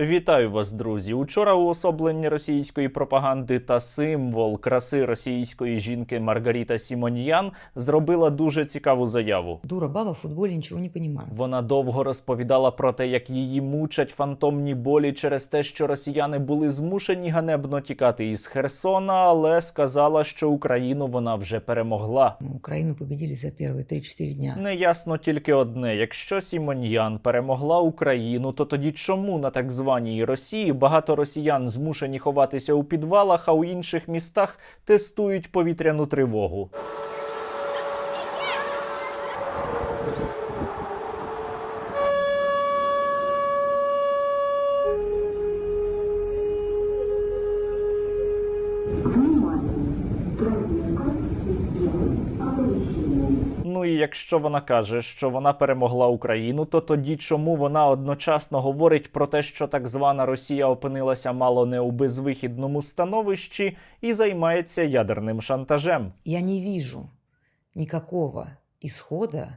Вітаю вас, друзі! Учора уособлення російської пропаганди та символ краси російської жінки Маргаріта Сімоньян зробила дуже цікаву заяву. Дура баба в футболе ничего не понимает. Вона довго розповідала про те, як її мучать фантомні болі через те, що росіяни були змушені ганебно тікати із Херсона, але сказала, що Україну вона вже перемогла. Мы Украину победили за первые 3-4 дня. Неясно тільки одне: якщо Сімоньян перемогла Україну, то тоді чому на так званій Росії багато росіян змушені ховатися у підвалах, а у інших містах тестують повітряну тривогу? І якщо вона каже, що вона перемогла Україну, то тоді чому вона одночасно говорить про те, що так звана Росія опинилася мало не у безвихідному становищі і займається ядерним шантажем? Я не вижу ніякого ісхода,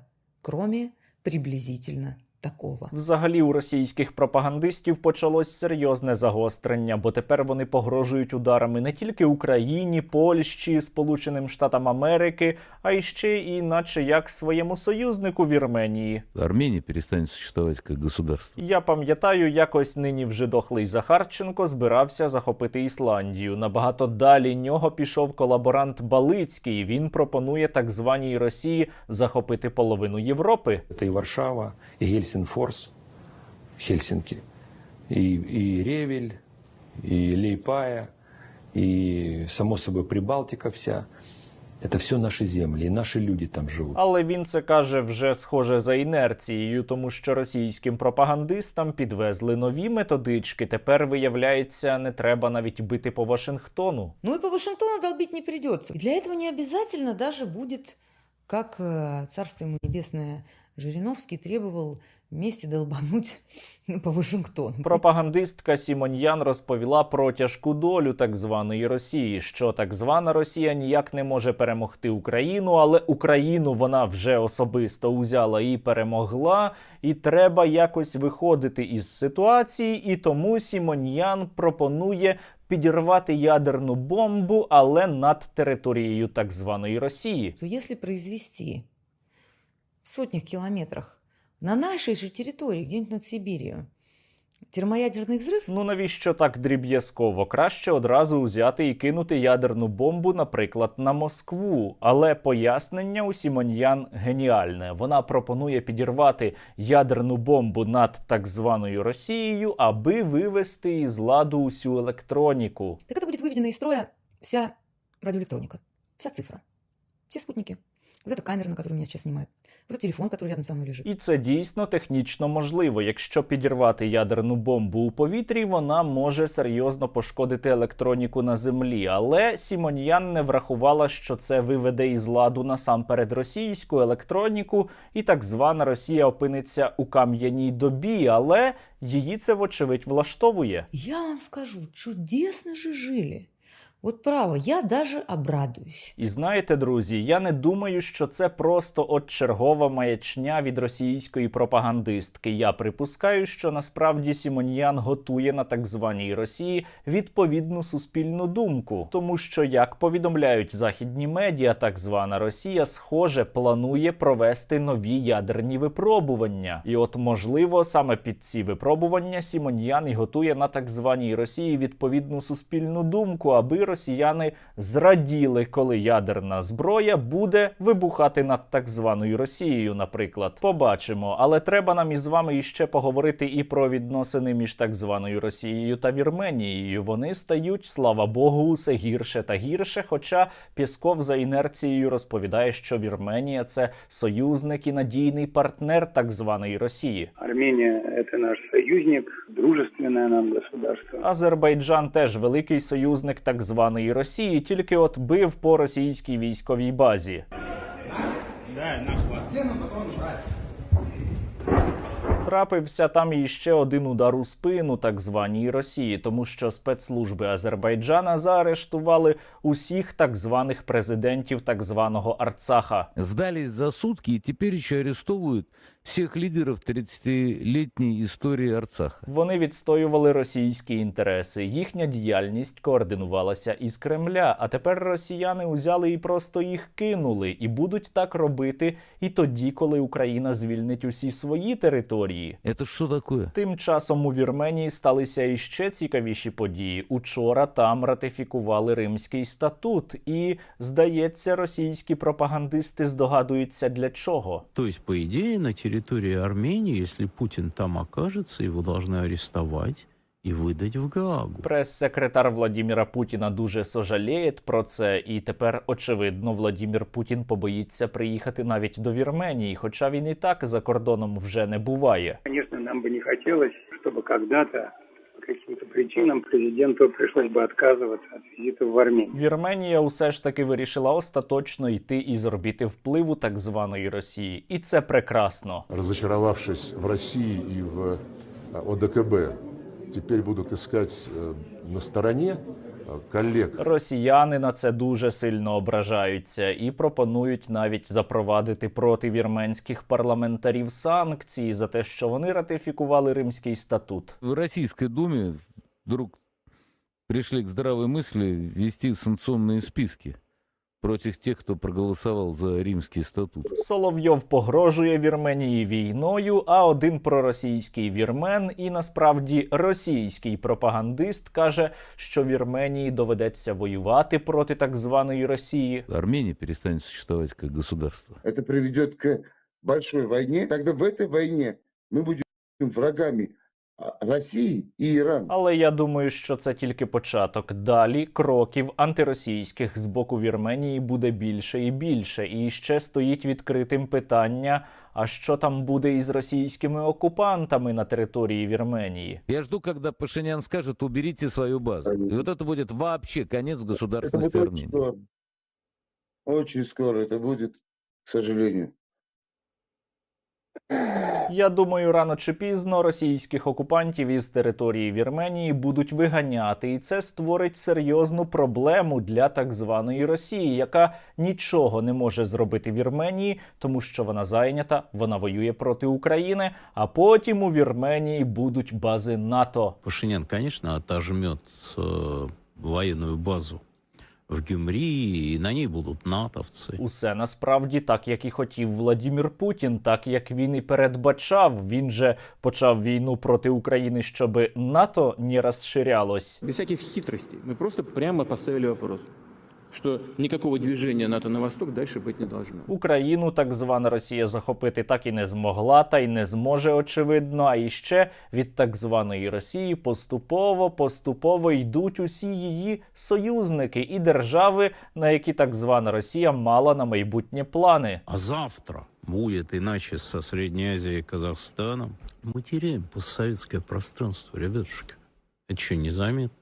крім приблизительно такого. Взагалі у російських пропагандистів почалось серйозне загострення, бо тепер вони погрожують ударами не тільки Україні, Польщі, Сполученим Штатам Америки, а й ще і, наче як своєму союзнику Вірменії. Армения перестанет существовать как государство. Я пам'ятаю, якось нині вже дохлий Захарченко збирався захопити Ісландію. Набагато далі нього пішов колаборант Балицький. Він пропонує так званій Росії захопити половину Європи. Это и Варшава, и Гельсинфорс, Хельсинки, и, и Ревель, и Лейпая, и, само собой, Прибалтика вся. Это все наши земли, и наши люди там живут. Але він це каже вже схоже за інерцією, тому що російським пропагандистам підвезли нові методички. Тепер виявляється, не треба навіть бити по Вашингтону. Ну и по Вашингтону долбить не придется. И для этого не обязательно даже будет, как э, царство ему небесное Жириновский требовал вместе долбануть по Вашингтону. Пропагандистка Сімоньян розповіла про тяжку долю так званої Росії, що так звана Росія ніяк не може перемогти Україну, але Україну вона вже особисто узяла і перемогла, і треба якось виходити із ситуації. І тому Сімоньян пропонує підірвати ядерну бомбу, але над територією так званої Росії. То если произвести в сотнях километрах на нашей же территории, где-нибудь над Сибирью, термоядерный взрыв, Ну навіщо так дріб'язково? Краще одразу взяти і кинути ядерну бомбу, наприклад, на Москву. Але пояснення у Сімоньян геніальне. Вона пропонує підірвати ядерну бомбу над так званою Росією, аби вивести із ладу усю електроніку. так это будет выведена из строя вся радиоэлектроника, вся цифра, все спутники. Вот эта камера, на которую меня сейчас снимают, вот этот телефон, который рядом со мной лежит. І це дійсно технічно можливо. Якщо підірвати ядерну бомбу у повітрі, вона може серйозно пошкодити електроніку на землі. Але Сімоньян не врахувала, що це виведе із ладу насамперед російську електроніку, і так звана Росія опиниться у кам'яній добі, але її це вочевидь влаштовує. Я вам скажу, чудесно же жили. Вот право, я даже обрадуюсь. І знаєте, друзі, я не думаю, що це просто от чергова маячня від російської пропагандистки. Я припускаю, що насправді Сімоньян готує на так званій Росії відповідну суспільну думку, тому що, як повідомляють західні медіа, так звана Росія, схоже, планує провести нові ядерні випробування. І от, можливо, саме під ці випробування Сімоньян і готує на так званій Росії відповідну суспільну думку, аби росіяни зраділи, коли ядерна зброя буде вибухати над так званою Росією, наприклад. Побачимо, але треба нам із вами іще поговорити і про відносини між так званою Росією та Вірменією. Вони стають, слава Богу, усе гірше та гірше. Хоча Пєсков за інерцією розповідає, що Вірменія це союзник і надійний партнер так званої Росії. Армения – это наш союзник, дружественное нам государство. Азербайджан теж великий союзник так званої Росії, тільки от бив по російській військовій базі. Трапився там і ще один удар у спину так званій Росії, тому що спецслужби Азербайджана заарештували усіх так званих президентів так званого Арцаха. Сдали за сутки и теперь еще арестовывают всех лидеров 30-летней истории Арцаха. Вони відстоювали російські інтереси. Їхня діяльність координувалася із Кремля. А тепер росіяни узяли і просто їх кинули, і будуть так робити і тоді, коли Україна звільнить усі свої території. Это что такое? Тим часом у Вірменії сталися іще цікавіші події. Учора там ратифікували Римський статут, і здається, російські пропагандисти здогадуються для чого. То есть, по идее, на территории Армении, если Путин там окажется, его должны арестовать и выдать в Гаагу. Прес-секретар Владіміра Путіна дуже сожаліє про це, і тепер очевидно, Владімір Путін побоїться приїхати навіть до Вірменії, хоча він і так за кордоном вже не буває. Конечно, нам бы не хотелось, чтобы когда-то по каким-то причинам президенту пришлось бы отказываться от визита в Армению. Вірменія усе ж таки вирішила остаточно йти із орбіти впливу так званої Росії, і це прекрасно. разочаровавшись в России и в э, ОДКБ, теперь будут искать э, на стороне э, коллег. Росіяни на це дуже сильно ображаються і пропонують навіть запровадити проти вірменських парламентарів санкції за те, що вони ратифікували Римський статут. В Российской Думе вдруг пришли к здравой мысли ввести санкционные списки против тех, кто проголосовал за Римский статут. Соловйов погрожує Вірменії війною, а один проросійський вірмен і насправді російський пропагандист каже, що Вірменії доведеться воювати проти так званої Росії. Армения перестанет существовать как государство. это приведет к большой войне, тогда в этой войне мы будем врагами а, России и Ирана. Але я думаю, що це тільки початок. Далі кроків антиросійських з боку Вірменії буде більше і більше. І ще стоїть відкритим питання: а що там буде із російськими окупантами на території Вірменії? Я жду, когда Пашинян скажет, уберите свою базу. И вот это будет вообще конец Это государственности будет очень Армении. скоро. Очень скоро это будет, к сожалению. Я думаю, рано чи пізно російських окупантів із території Вірменії будуть виганяти, і це створить серйозну проблему для так званої Росії, яка нічого не може зробити Вірменії, тому що вона зайнята, вона воює проти України. А потім у Вірменії будуть бази НАТО. Пашинян, конечно, отожмет э, военную базу в Гюмри, і на ній будуть натовці. Усе насправді так, як і хотів Владімір Путін, так як він і передбачав. Він же почав війну проти України, щоб НАТО не розширялось. Без всяких хитростей. Ми просто прямо поставили вопрос, что никакого движения НАТО на восток дальше быть не должно. Україну так звана Росія захопити так і не змогла, та й не зможе, очевидно. А іще від так званої Росії поступово поступово йдуть усі її союзники і держави, на які так звана Росія мала на майбутнє плани. А завтра будет иначе со Средней Азией и Казахстаном. Мы теряем постсоветское пространство, ребятушки. Это что, незаметно?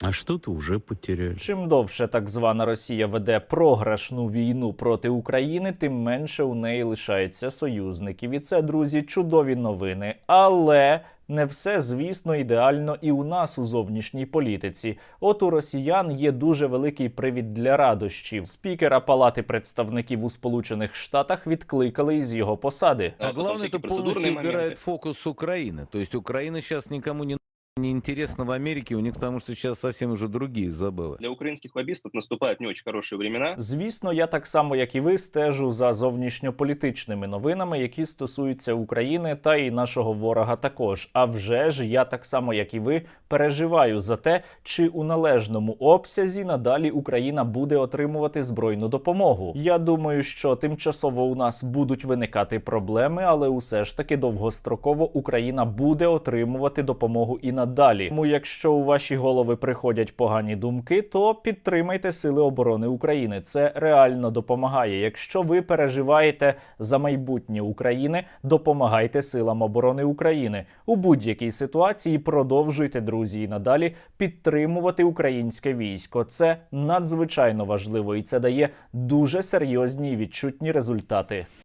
А что-то уже потеряли. Чим довше так звана Росія веде програшну війну проти України, тим менше у неї лишається союзників. І це, друзі, чудові новини. Але не все, звісно, ідеально і у нас у зовнішній політиці. От у росіян є дуже великий привід для радощів. Спікера Палати представників у Сполучених Штатах відкликали із його посади. А главное, это полностью убирает фокус с Украины. То есть Украина сейчас никому не, не интересна в Америке, у них потому что сейчас совсем уже другие забавы. Для украинских лоббистов наступают не очень хорошие времена. Звісно, я так само, як і ви, стежу за зовнішньополітичними новинами, які стосуються України та і нашого ворога також. А вже ж я так само, як і ви, переживаю за те, чи у належному обсязі надалі Україна буде отримувати збройну допомогу. Я думаю, що тимчасово у нас будуть виникати проблеми, але усе ж таки довгостроково Україна буде отримувати допомогу і надалі. Тому, якщо у ваші голови приходять погані думки, то підтримайте Сили оборони України. Це реально допомагає. Якщо ви переживаєте за майбутнє України, допомагайте силам оборони України у будь-якій ситуації. Продовжуйте, друзі, і надалі підтримувати українське військо. Це надзвичайно важливо і це дає дуже серйозні і відчутні результати.